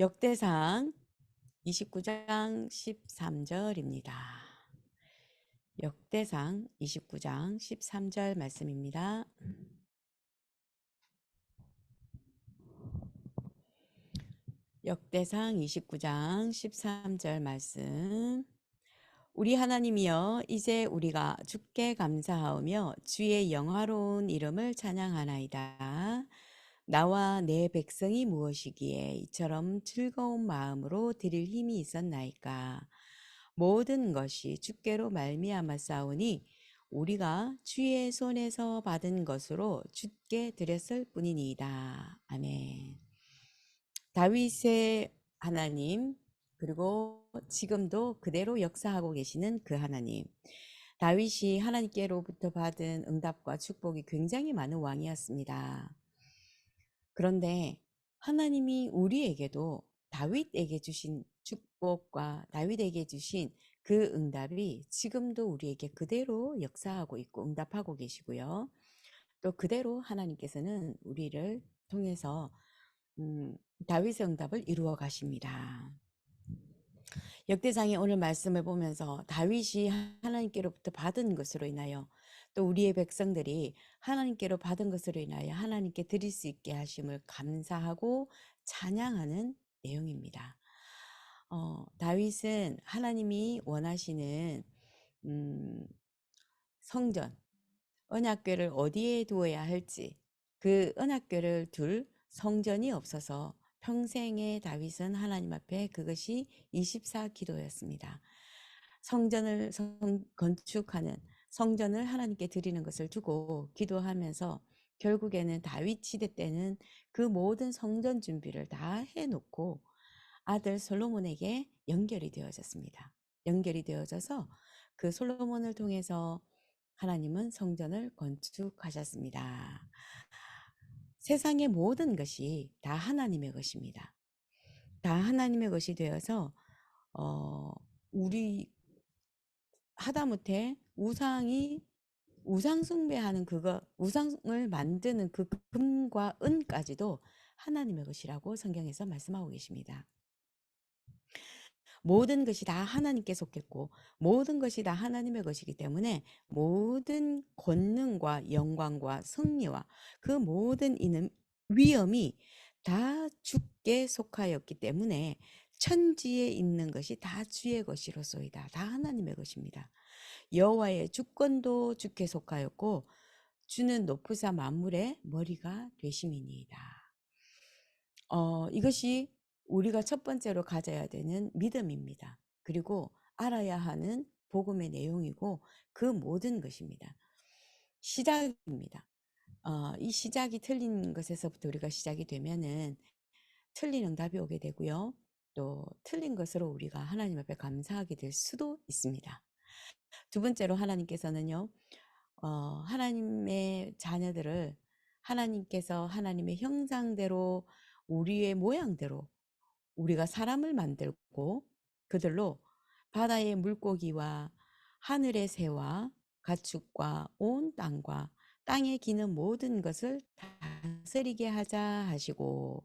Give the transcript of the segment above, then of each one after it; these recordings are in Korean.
역대상 29장 13절입니다. 역대상 29장 13절 말씀입니다. 역대상 29장 13절 말씀. 우리 하나님이여 이제 우리가 주께 감사하오며 주의 영화로운 이름을 찬양하나이다. 나와 내 백성이 무엇이기에 이처럼 즐거운 마음으로 드릴 힘이 있었나이까 모든 것이 주께로 말미암아 싸우니 우리가 주의 손에서 받은 것으로 주께 드렸을 뿐이니이다. 아멘. 다윗의 하나님 그리고 지금도 그대로 역사하고 계시는 그 하나님. 다윗이 하나님께로부터 받은 응답과 축복이 굉장히 많은 왕이었습니다. 그런데 하나님이 우리에게도 다윗에게 주신 축복과 다윗에게 주신 그 응답이 지금도 우리에게 그대로 역사하고 있고 응답하고 계시고요. 또 그대로 하나님께서는 우리를 통해서 음, 다윗의 응답을 이루어 가십니다. 역대상의 오늘 말씀을 보면서 다윗이 하나님께로부터 받은 것으로 인하여 또 우리의 백성들이 하나님께로 받은 것으로 인하여 하나님께 드릴 수 있게 하심을 감사하고 찬양하는 내용입니다. 어, 다윗은 하나님이 원하시는 음, 성전, 언약궤를 어디에 두어야 할지 그 언약궤를 둘 성전이 없어서 평생의 다윗은 하나님 앞에 그것이 24기도였습니다. 성전을 성, 건축하는 성전을 하나님께 드리는 것을 두고 기도하면서 결국에는 다윗 시대 때는 그 모든 성전 준비를 다 해놓고 아들 솔로몬에게 연결이 되어졌습니다. 연결이 되어져서 그 솔로몬을 통해서 하나님은 성전을 건축하셨습니다. 세상의 모든 것이 다 하나님의 것입니다. 다 하나님의 것이 되어서 어, 우리 하다못해 우상이 우상 숭배하는 그거 우상을 만드는 그 금과 은까지도 하나님의 것이라고 성경에서 말씀하고 계십니다. 모든 것이 다 하나님께 속했고 모든 것이 다 하나님의 것이기 때문에 모든 권능과 영광과 승리와 그 모든 이는 위엄이 다 주께 속하였기 때문에 천지에 있는 것이 다 주의 것이로소이다. 다 하나님의 것입니다. 여호와의 주권도 주께 속하였고 주는 높으사 만물의 머리가 되심이니이다. 어, 이것이 우리가 첫 번째로 가져야 되는 믿음입니다. 그리고 알아야 하는 복음의 내용이고 그 모든 것입니다. 시작입니다. 어, 이 시작이 틀린 것에서부터 우리가 시작이 되면은 틀린 응답이 오게 되고요. 또 틀린 것으로 우리가 하나님 앞에 감사하게 될 수도 있습니다. 두 번째로 하나님께서는요, 어, 하나님의 자녀들을 하나님께서 하나님의 형상대로 우리의 모양대로 우리가 사람을 만들고 그들로 바다의 물고기와 하늘의 새와 가축과 온 땅과 땅에 기는 모든 것을 다스리게 하자 하시고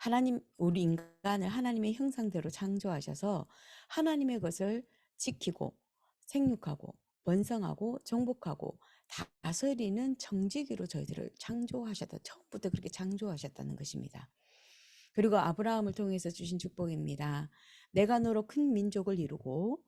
하나님 우리 인간을 하나님의 형상대로 창조하셔서 하나님의 것을 지키고 생육하고 번성하고 정복하고 다스리는 청지기로 저희들을 창조하셨다. 처음부터 그렇게 창조하셨다는 것입니다. 그리고 아브라함을 통해서 주신 축복입니다. 내가 너로 큰 민족을 이루고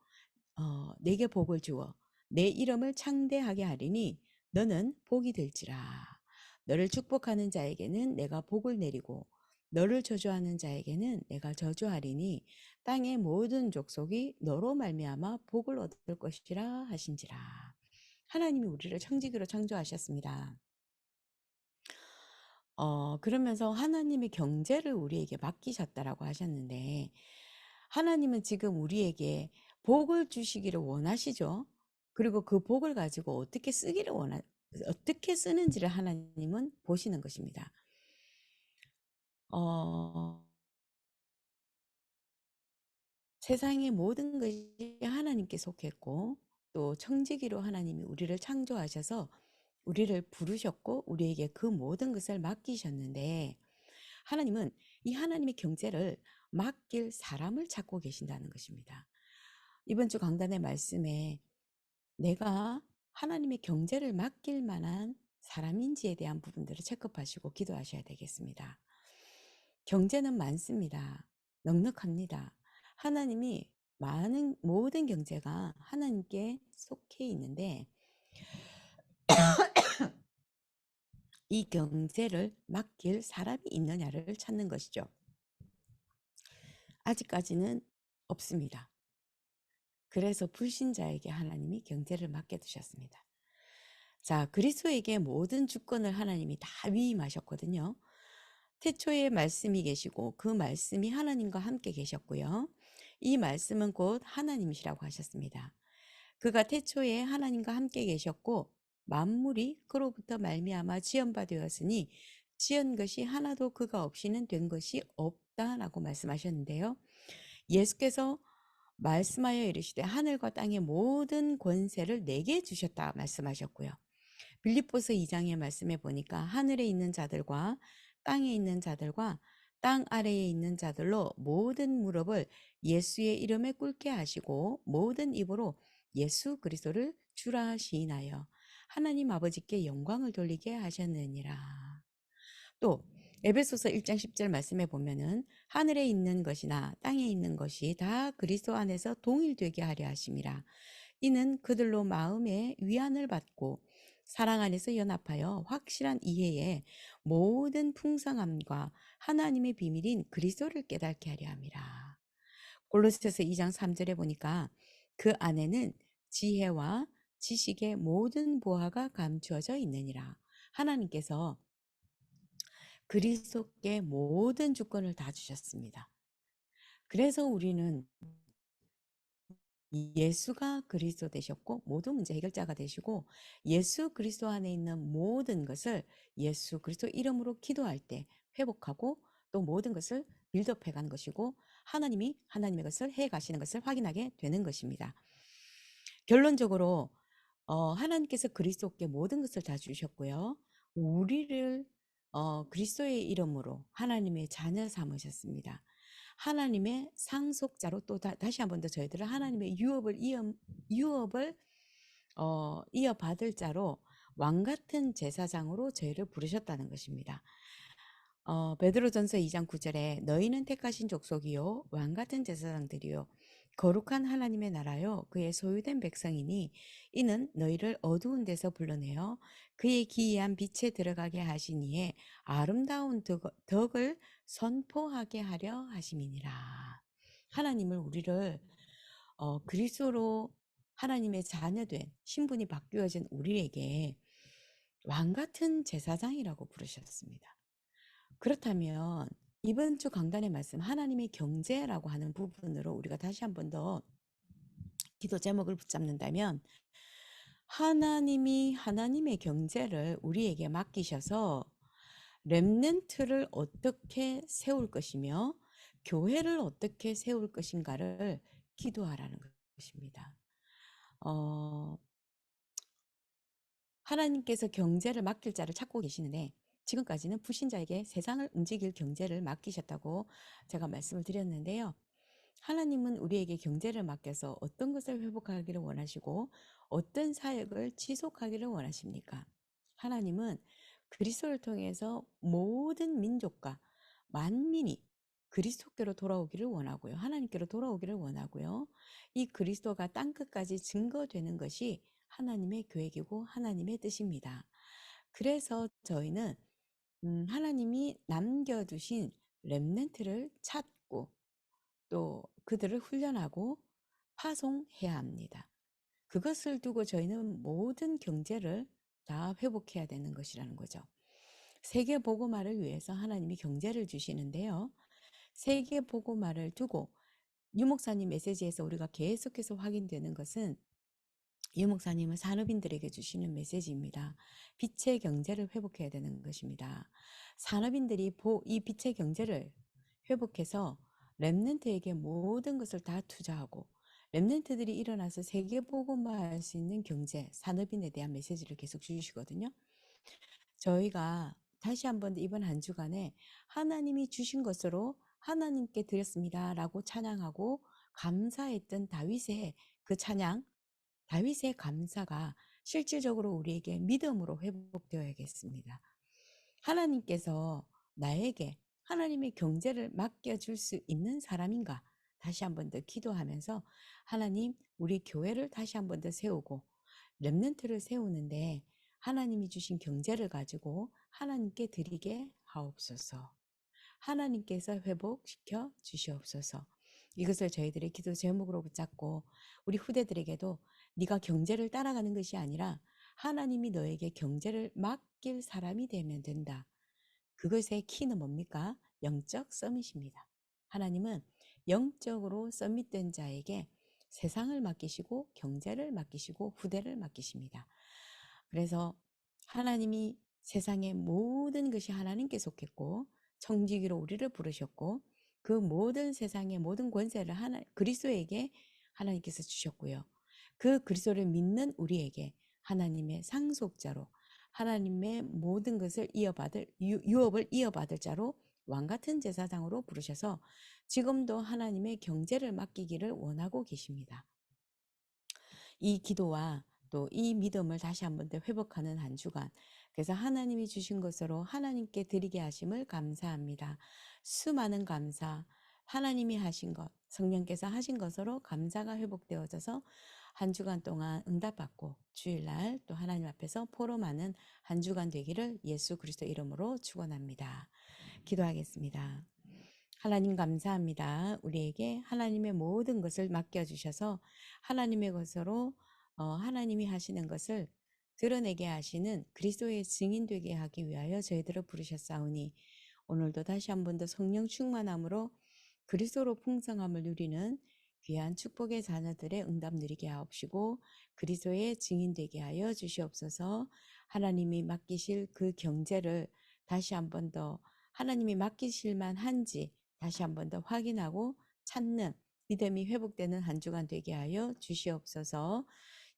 어, 내게 복을 주어 내 이름을 창대하게 하리니 너는 복이 될지라. 너를 축복하는 자에게는 내가 복을 내리고 너를 저주하는 자에게는 내가 저주하리니 땅의 모든 족속이 너로 말미암아 복을 얻을 것이라 하신지라. 하나님이 우리를 청지기로 창조하셨습니다. 어 그러면서 하나님의 경제를 우리에게 맡기셨다라고 하셨는데 하나님은 지금 우리에게 복을 주시기를 원하시죠. 그리고 그 복을 가지고 어떻게 쓰기를 원하 어떻게 쓰는지를 하나님은 보시는 것입니다. 어 세상의 모든 것이 하나님께 속했고 또 청지기로 하나님이 우리를 창조하셔서 우리를 부르셨고 우리에게 그 모든 것을 맡기셨는데 하나님은 이 하나님의 경제를 맡길 사람을 찾고 계신다는 것입니다. 이번 주 강단의 말씀에 내가 하나님의 경제를 맡길 만한 사람인지에 대한 부분들을 체크하시고 기도하셔야 되겠습니다. 경제는 많습니다. 넉넉합니다. 하나님이 많은 모든 경제가 하나님께 속해 있는데 이 경제를 맡길 사람이 있느냐를 찾는 것이죠. 아직까지는 없습니다. 그래서 불신자에게 하나님이 경제를 맡겨 두셨습니다. 자, 그리스도에게 모든 주권을 하나님이 다 위임하셨거든요. 태초에 말씀이 계시고 그 말씀이 하나님과 함께 계셨고요. 이 말씀은 곧 하나님이시라고 하셨습니다. 그가 태초에 하나님과 함께 계셨고 만물이 그로부터 말미암아 지은 바 되었으니 지은 것이 하나도 그가 없이는 된 것이 없다라고 말씀하셨는데요. 예수께서 말씀하여 이르시되 하늘과 땅의 모든 권세를 내게 주셨다 말씀하셨고요. 빌립보서 2장의 말씀에 보니까 하늘에 있는 자들과 땅에 있는 자들과 땅 아래에 있는 자들로 모든 무릎을 예수의 이름에 꿇게 하시고 모든 입으로 예수 그리스도를 주라 시인하여 하나님 아버지께 영광을 돌리게 하셨느니라. 또 에베소서 1장 10절 말씀에 보면은 하늘에 있는 것이나 땅에 있는 것이 다 그리스도 안에서 동일되게 하려 하심이라. 이는 그들로 마음의 위안을 받고 사랑 안에서 연합하여 확실한 이해에 모든 풍성함과 하나님의 비밀인 그리스도를 깨닫게 하려 함이라. 골로새서 2장 3절에 보니까 그 안에는 지혜와 지식의 모든 보화가 감추어져 있느니라. 하나님께서 그리스도께 모든 주권을 다 주셨습니다. 그래서 우리는 예수가 그리스도 되셨고 모든 문제 해결자가 되시고 예수 그리스도 안에 있는 모든 것을 예수 그리스도 이름으로 기도할 때 회복하고 또 모든 것을 빌드업해 가는 것이고 하나님이 하나님의 것을 해 가시는 것을 확인하게 되는 것입니다. 결론적으로 어, 하나님께서 그리스도께 모든 것을 다 주셨고요. 우리를 어, 그리스도의 이름으로 하나님의 자녀 삼으셨습니다. 하나님의 상속자로 또 다, 시 한 번 더 저희들은 하나님의 유업을 이어, 유업을 어, 이어받을 자로 왕 같은 제사장으로 저희를 부르셨다는 것입니다. 어, 베드로전서 2장 9절에 너희는 택하신 족속이요 왕 같은 제사장들이요 거룩한 하나님의 나라요 그의 소유된 백성이니 이는 너희를 어두운 데서 불러내어 그의 기이한 빛에 들어가게 하시니에 아름다운 덕, 을 선포하게 하려 하심이니라. 하나님을 우리를 어, 그리스도로 하나님의 자녀된 신분이 바뀌어진 우리에게 왕 같은 제사장이라고 부르셨습니다. 그렇다면 이번 주 강단의 말씀 하나님의 경제라고 하는 부분으로 우리가 다시 한 번 더 기도 제목을 붙잡는다면 하나님이 하나님의 경제를 우리에게 맡기셔서 렘넨트를 어떻게 세울 것이며 교회를 어떻게 세울 것인가를 기도하라는 것입니다. 어, 하나님께서 경제를 맡길 자를 찾고 계시는데 지금까지는 불신자에게 세상을 움직일 경제를 맡기셨다고 제가 말씀을 드렸는데요. 하나님은 우리에게 경제를 맡겨서 어떤 것을 회복하기를 원하시고 어떤 사역을 지속하기를 원하십니까? 하나님은 그리스도를 통해서 모든 민족과 만민이 그리스도께로 돌아오기를 원하고요. 하나님께로 돌아오기를 원하고요. 이 그리스도가 땅 끝까지 증거되는 것이 하나님의 계획이고 하나님의 뜻입니다. 그래서 저희는 음, 하나님이 남겨두신 렘넨트를 찾고 또 그들을 훈련하고 파송해야 합니다. 그것을 두고 저희는 모든 경제를 다 회복해야 되는 것이라는 거죠. 세계 보고마를 위해서 하나님이 경제를 주시는데요. 세계 보고마를 두고 유목사님 메시지에서 우리가 계속해서 확인되는 것은 유 목사님은 산업인들에게 주시는 메시지입니다. 빛의 경제를 회복해야 되는 것입니다. 산업인들이 이 빛의 경제를 회복해서 랩런트에게 모든 것을 다 투자하고 랩런트들이 일어나서 세계 보고만 할 수 있는 경제, 산업인에 대한 메시지를 계속 주시거든요. 저희가 다시 한번 이번 한 주간에 하나님이 주신 것으로 하나님께 드렸습니다. 라고 찬양하고 감사했던 다윗의 그 찬양, 다윗의 감사가 실질적으로 우리에게 믿음으로 회복되어야겠습니다. 하나님께서 나에게 하나님의 경제를 맡겨줄 수 있는 사람인가? 다시 한 번 더 기도하면서 하나님 우리 교회를 다시 한 번 더 세우고 렘넌트를 세우는데 하나님이 주신 경제를 가지고 하나님께 드리게 하옵소서. 하나님께서 회복시켜 주시옵소서. 이것을 저희들의 기도 제목으로 붙잡고 우리 후대들에게도 네가 경제를 따라가는 것이 아니라 하나님이 너에게 경제를 맡길 사람이 되면 된다. 그것의 키는 뭡니까? 영적 서밋입니다. 하나님은 영적으로 서밋된 자에게 세상을 맡기시고 경제를 맡기시고 후대를 맡기십니다. 그래서 하나님이 세상의 모든 것이 하나님께 속했고 청지기로 우리를 부르셨고 그 모든 세상의 모든 권세를 하나 그리스도에게 하나님께서 주셨고요. 그 그리스도를 믿는 우리에게 하나님의 상속자로 하나님의 모든 것을 이어받을 유, 유업을 이어받을 자로 왕 같은 제사장으로 부르셔서 지금도 하나님의 경제를 맡기기를 원하고 계십니다. 이 기도와 또 이 믿음을 다시 한번 더 회복하는 한 주간 그래서 하나님이 주신 것으로 하나님께 드리게 하심을 감사합니다. 수많은 감사, 하나님이 하신 것, 성령께서 하신 것으로 감사가 회복되어져서 한 주간 동안 응답받고 주일날 또 하나님 앞에서 포럼하는 한 주간 되기를 예수 그리스도 이름으로 축원합니다. 기도하겠습니다. 하나님 감사합니다. 우리에게 하나님의 모든 것을 맡겨주셔서 하나님의 것으로 어, 하나님이 하시는 것을 드러내게 하시는 그리스도의 증인 되게 하기 위하여 저희들을 부르셨사오니 오늘도 다시 한 번 더 성령 충만함으로 그리스도로 풍성함을 누리는 귀한 축복의 자녀들의 응답 누리게 하옵시고 그리스도의 증인 되게 하여 주시옵소서 하나님이 맡기실 그 경제를 다시 한 번 더 하나님이 맡기실 만한지 다시 한 번 더 확인하고 찾는 믿음이 회복되는 한 주간 되게 하여 주시옵소서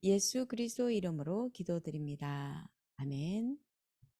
예수 그리스도 이름으로 기도드립니다. 아멘.